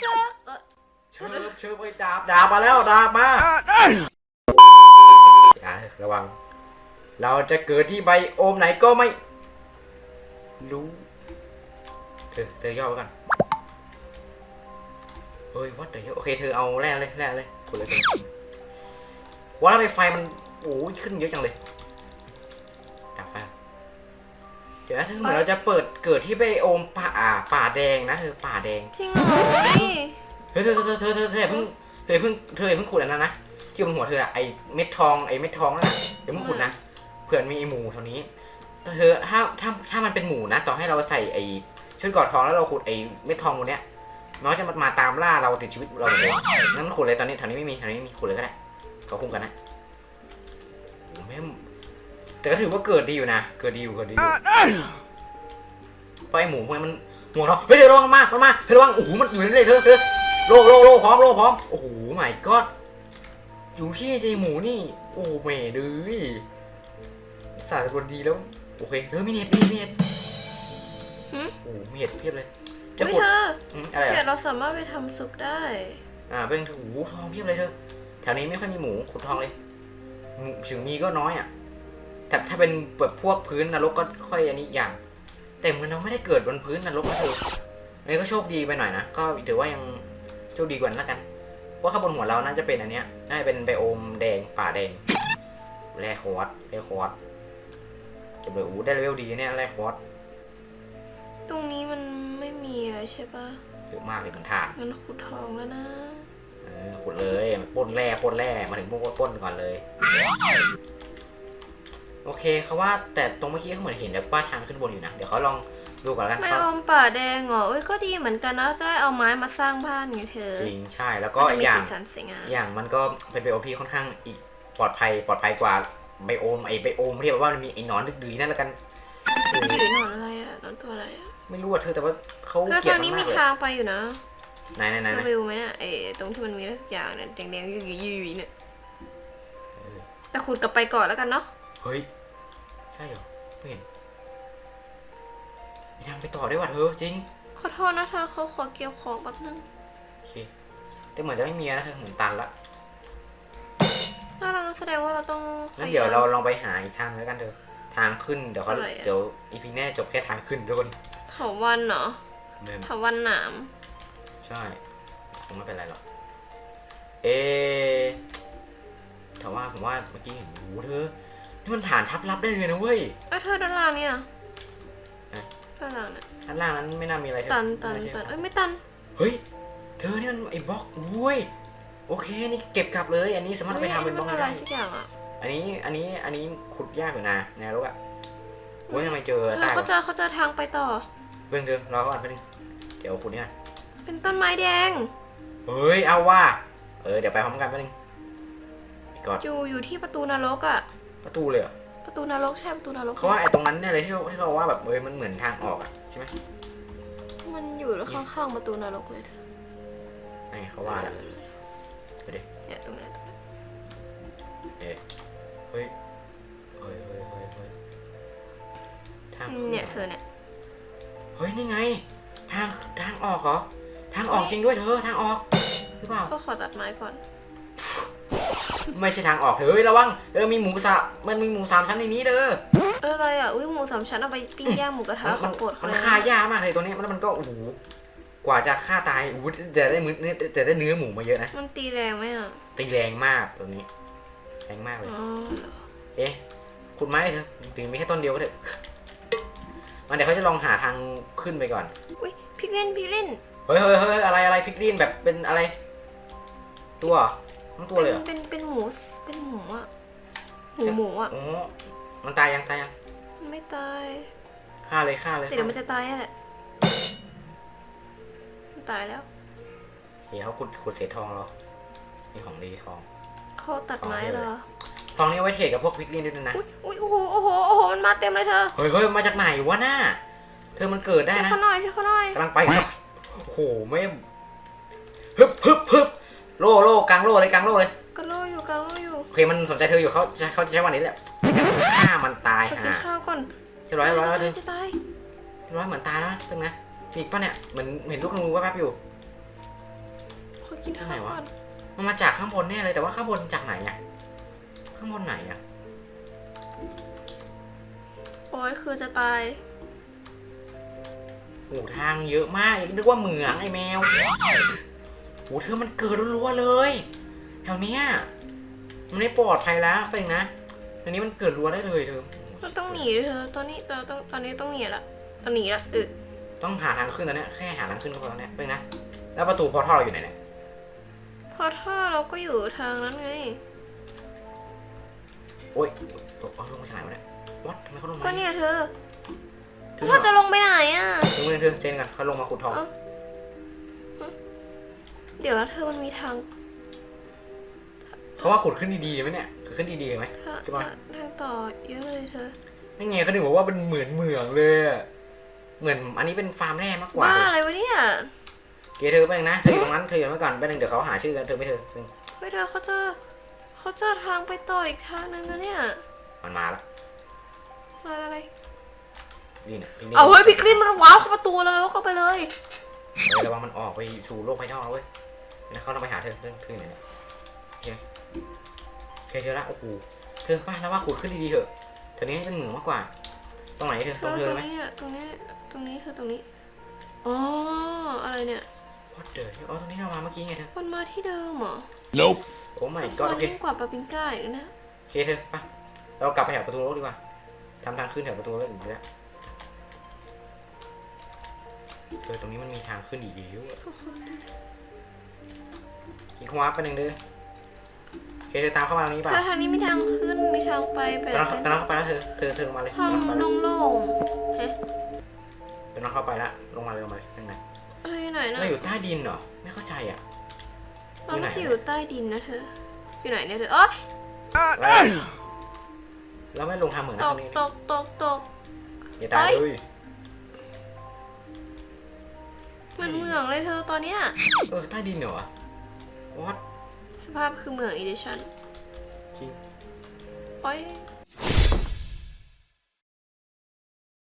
เจอเออเชิบเชิบไอ้ดาบดาบมาแล้วดาบมาอย่าระวัง เราจะเกิดที่ไบโอมไหนก็ไม่ รู้เธอเธอย่อไว้ก่อนเฮ้ยวัดเดี๋ยวโอเคเธอเอาแร่เลยแร่เลยกดเลยกดเลยว่าแล้วไมไฟมันโอ้ยขึ้นเยอะจังเลย เดี๋ยวนะเธอเหมือนเราจะเปิดเกิดที่ไบโอมป่าป่าแดงนะเธอป่าแดงจริงเหรอนี่เฮ้ยเธอเธอเธอเธอเธอเธออย่าเพิ่งเธออย่าเพิ่งเธออย่าเพิ่งขุดอันนั้นนะที่บนหัวเธออะไอเม็ดทองไอเม็ดทองนั่นน่ะอย่าเพิ่งขุดนะเผื่อมีไอหมูแถวนี้แต่เธอถ้าถ้าถ้ามันเป็นหมูนะ ต่อให้เราใส่ไอชุดกอดทองแล้วเราขุดไอเม็ดทองบนเนี้ยมันก็จะมามาตามล่าเราติดชีวิตเราเลยงั้นขุดเลยตอนนี้แถวนี้ไม่มีแถวนี้ไม่มีขุดเลยก็ได้เขาคุมกันนะโอ้โหแม่ง แต่ก็ถือว่าเกิดดีอยู่นะ เกิดดีอยู่เกิดดีอยู่เพราะไอหมูพวกนี้มันหัวเราะเฮ้ยเดี๋ยวระวังมากมาเธอระวังโอ้โหมันอยู่นั่นเลยเธอเธอโลโลโลพร้อมโลพร้อมโอ้โหไม่ก็อยู่ที่เจหมูนี่ โอ้เมเลยสาสกุลดีแล้วโอเคเธอมีเน็ตมีเน็ตหึโอ้โหมีเน็ตเพียบเลย จะเฮ้ยขุดเธออืมอะไรเดี๋ยอะวเราสามารถไปทำซุปได้ อ่าเป็นโอ้โหทองเพียบเลยเธอแถวนี้ไม่ค่อยมีหมูขุดทองเลยหมูถึงมีก็น้อยอะ แต่ถ้าเป็นแบบพวกพื้นนรกก็ค่อยอันนี้อย่าง แต่เหมือนเราไม่ได้เกิดบนพื้นนรกนะเธออันนี้ก็โชคดีไปหน่อยนะ ก็ถือว่ายังโชคดีกว่านั้นแล้วกันเพราะข้างบนหัวเราน่าจะเป็นอันเนี้ย น่าจะเป็นไบโอมแดงป่าแดงแร่คอร์สแร่คอร์สเก็บเลยอู้ได้เลเวลดีเนี่ยแร่คอร์สตรงนี้มันไม่มีอะไรใช่ปะเยอะมากเลยเหมือนทานมันขุดทองแล้วนะเออขุดเลยปล้นแร่ปล้นแร่มาถึงพวกปล้นก่อนเลย โอเคเขาว่าแต่ตรงเมื่อกี้เขาเหมือนเห็นแบบว่าทางขึ้นบนอยู่นะ เดี๋ยวเขาลองดูก่อนแล้วกันไม่เขาอมป่าแดงเหรอเอ้ยก็ดีเหมือนกันนะจะได้เอาไม้มาสร้างบ้านไงเธอจริงใช่แล้วก็มันจะมีอย่าง สีสันสวยงามอย่างมันก็เป็นไบโอมที่ค่อนข้างอีกปลอดภัยปลอดภัยกว่าไบโอมไอไบโอมที่แบบว่ามันมีไอ้หนอนดึกๆนั่นแล้วกันเอออยู่หนอนอะไรอะหนอนตัวอะไรอะไม่รู้อะเธอแต่ว่าเขาเธอเกลียทาดงมันี้นมีมากเลยทางไปอยู่นะไหนไหนไหนไหนเราไปดูไหมเนี่ยเอตรงที่มันมีอะไรสักอย่างเนี่ยแดงๆยืดยืดเนี่ยแต่ขุดกลับไปก่อนแล้วกันเนาะ เฮ้ย ใช่เหรอไม่เห็นมีทางไปต่อได้ว่ะเธอจริง ขอโทษนะเธอเขาขอเกี่ยวของแป๊บนึงโอเค แต่เหมือนจะไม่มีนะเธอเหมือนตันละน่ารักแสดงว่าเราต้องงั้นเดี๋ยวเราลองไปหาอีกทางแล้วกันเธอทางขึ้นเดี๋ยวเขาเท่าไหร่อะเดี๋ยวอีพีแน่จบแค่ทางขึ้นทุกคนเถาวันเหรอเดินเถาวันหนาม ใช่คงไม่เป็นไรหรอก เอะแต่ว่าผมว่าเมื่อกี้เห็นโอ้โหเธอ นี่มันฐานทับลับได้เลยนะเว้ย เอ้ยเธอด้านล่างเนี่ยไหนด้านล่างเนี่ยด้านล่างนั้นไม่น่ามีอะไรเธอตันตันไม่ใช่ตันเอ้ยไม่ตันเฮ้ย เธอนี่มันไอ้บล็อกเว้ย โอเค นี่เก็บกลับเลย อันนี้สามารถไปทำเป็นบล็อกฮ้ยได้มัอะไรสักอย่างอะอันนี้ อันนี้ อันนี้ขุดยากอยู่นะแนวรกอะเว้ยทำไมเจอเธอได้เขาวะเจอเขาเจอทางไปต่อ เพิ่งเดินรอก่อนเพิ่งเดี๋ยวขุดเนี่ยเป็นต้นไม้แดง เฮ้ย เอาว่า เออ เดี๋ยวไปพร้อมกันแป๊บนึงกอดอยู่อยู่ที่ประตูนรกอะ ประตูเลยเหรอประตูนรกใช่ประตูนรกเขาว่าไอ้ตรงนั้นเนี่ยเลยที่เขาที่เขาว่าแบบเออมันเหมือนทางออกอะใช่ไหมมันอยู่ข้างๆประตูนรกเลยเธอไอ้เขาว่าแล้วไปดิเนี่ยตรงเนี้ยตรงเนี้ยเฮ้ยเฮ้ยเฮ้ยเฮ้ยเฮ้ยเฮ้ยทางอืขึ้มนเนี่ยเหรอเธอเนี่ยเฮ้ยนี่ไง ทางทางออกเหรอทางออกจริงด้วยเธอทางออกหรือเปล่าก็ขอตัดไม้ก่อน ไม่ใช่ทางออกเฮ้ยระวังเออมีหมูสามมันมีหมูสามชั้นในนี้เด้อเอออะไรอะอุ้ยหมูสามชั้นเอาไปปิ้งย่างหมูกระทะมันขมัอนงโปรดเขามันเลยฆ่ายากมากเลยตัวเนี้ยแล้วมันก็โอ้โหกว่าจะฆ่าตายโอ้โหแต่ได้มือเนื้อแต่ได้เนื้อหมูมาเยอะนะมันตีแรงไหมอะตีแรงมากตัวนี้แรงมากเลยอ๋อเอ๊ะขุดไม้เถอะถึงมีแค่ต้นเดียวก็เถอะมันเดี๋ยวเขาจะลองหาทางขึ้นไปก่อนอุ้ยพริกเล่นพริกเล่นเฮ้ยเฮ้ยเฮ้ยอะไรอะไรพริกลีนแบบเป็นอะไร ตัวเหรอ ทั้งตัวเลยเหรอเป็นเป็นหมูเป็นหมูอะหมูเสียหมูอะอ๋อมันตายยังตายยังมันไม่ตายฆ่าเลยฆ่าเลยแต่เดี๋ยวมันจะตายอะแหละมันตายแล้วเฮ้ยเขาขุดขุดเศษทองเหรอนี่ของดีทองเขาตัดไม้เหรอทองนี้เอาไว้เทรดกับพวกพริกลีนด้วยนะอุ้ยอุ้ยโอ้โหโอ้โหโอ้โหมันมาเต็มเลยเธอเฮ้ยเฮ้ยมาจากไหนวะหน้าเธอมันเกิดได้ช่วยนะเขาหน่อยช่วยเขาหน่อยกำลังไปครับโอ้โหไม่ฮึบฮึบฮึบ โล่โล่กลางโล่เลยกลางโล่เลยกระโลอยู่กระโลอยู่โอเคมันสนใจเธออยู่เขาจะเขาจะใช้วันนี้แหละฆ่ามันตายไปกินห่าข้าวก่อนเรียบร้อยเรียบร้อยแล้วเธอจะตายเรียบร้อยเหมือนตายแล้วนะตึงนะมีอีกปะเนี่ยเหมือนเห็นลูกนูแวบๆอยู่กินข้าวก่อนมันมาจากข้างบนแน่เลยแต่ว่าข้างบนจากไหนอะข้างบนไหนอะโอ้ยคือจะตายโหูทางเยอะมากนึกว่าเหมืองไอ้แมว โหเธอมันเกิดรัวๆเลย แถวเนี้ยมันไม่ปลอดภัยแล้วไปนะแถวนี้มันเกิดรัวได้เลยเธอเราต้องหนีเธอตอนนี้เราต้องตอนนี้ต้องหนีละต้องหนีละเออต้องหาทางขึ้นตอนเนี้ยแค่หาทางขึ้นก็พอแล้วเนี่ยไปนะแล้วประตูพอท่อเราอยู่ไหนเนี่ยพอท่อเราก็อยู่ทางนั้นไงโอ๊ยเอาลงมาจากไหนวะเนี่ยวัดทำไมเขาลงมาก็เนี่ยเธอถึงเราจะลงไปไหนอะถึงเรื่องเธอเจนกันเขาลงมาขุดทอง เอ้าเดี๋ยวนะเธอมันมีทางเขาว่าขุดขึ้นดีๆไหมเนี่ยคือขึ้นดีๆไหมทางใช่ปะทางต่อเยอะเลยเธอนี่ไงเขาถึงบอกว่าเป็นเหมือนเหมืองเลยอะเหมือนอันนี้เป็นฟาร์มแร่มากกว่าบ้าเลยอะไรวะเนี่ยเกเธอไปบนึงนะเธออยู่ตรงนั้นเธออยู่ไว้ก่อนไปบนึงเดี๋ยวเขาหาชื่อกันเธอไม่เธอเฮ้ยเธอเขาเจอเขาเจอทางไปต่ออีกทางนึงนะเนี่ยมันมาแล้วอะไรอะไรนี่เนี่ยนี่เอาเฮ้ยพิกลินมันว้าวเข้าประตูแล้วเข้าไปเลยเฮ้ยระวังมันออกไปสู่โลกภายนอกแล้วเว้ย นะเขาต้องไปหาเธอเรื่องคือไหนเนี่ยโอเคโอเคเจอละโอ้โหเธอป้าแล้วว่าขุดขึ้นดีๆเถอะเธอนี้เป็นเหมืองมากกว่า ตรงไหนเธอเธตรงอเธอตรไหมงนี้อะตรงนี้ตรงนี้เธอตรงนี้อ๋ออะไรเนี่ยวัดเดออ๋อตรงนี้เรามาเมื่อกี้ไงเธอมันมาที่เดิมเหรอ Nope. โอ้ไม่ซับก็ซ้อนโอเคยิ่งกว่าปาปิงก้าอีกนะโอเคเธอไปเรากลับไปแถวประตูโลกดีกว่าทำทางขึ้นแถวประตูโลกอีกแล้วเออตรงนี้มันมีทางขึ้นอีกเยอะ อะทุกคนอีกขวาไปหนึ่งเด้อโอเคเธอตามเข้ามาตรงนี้ป่ะถ้าทางนี้มีทางขึ้นมีทางไปไปตอนนั้นตอนนั้นเข้าไปแล้วเธอเธอเธอลงมาเลยทางเธอลงมาเลยโล่งๆฮะเดี๋ยวน้องเข้าไปแล้วลงมาเลยลงมาเลยยังไงอะไรอยู่ไหนนะเราอยู่ใต้ดินเหรอไม่เข้าใจอะเราไม่อยู่ไหนได้อยู่ใต้ดินนะเธอ อยู่ไหนเนี่ยเธอโอ๊ยแล้วไม่ลงทางเหมืองนะตตกรงนี้ตกตกตกอย่าตายเอ้ยเลยมันเหมืองเลยเธอตอนเนี้ยเออใต้ดินเหรอ วัดสภาพคือเหมืองอีดิชั่นจริงโอ๊ย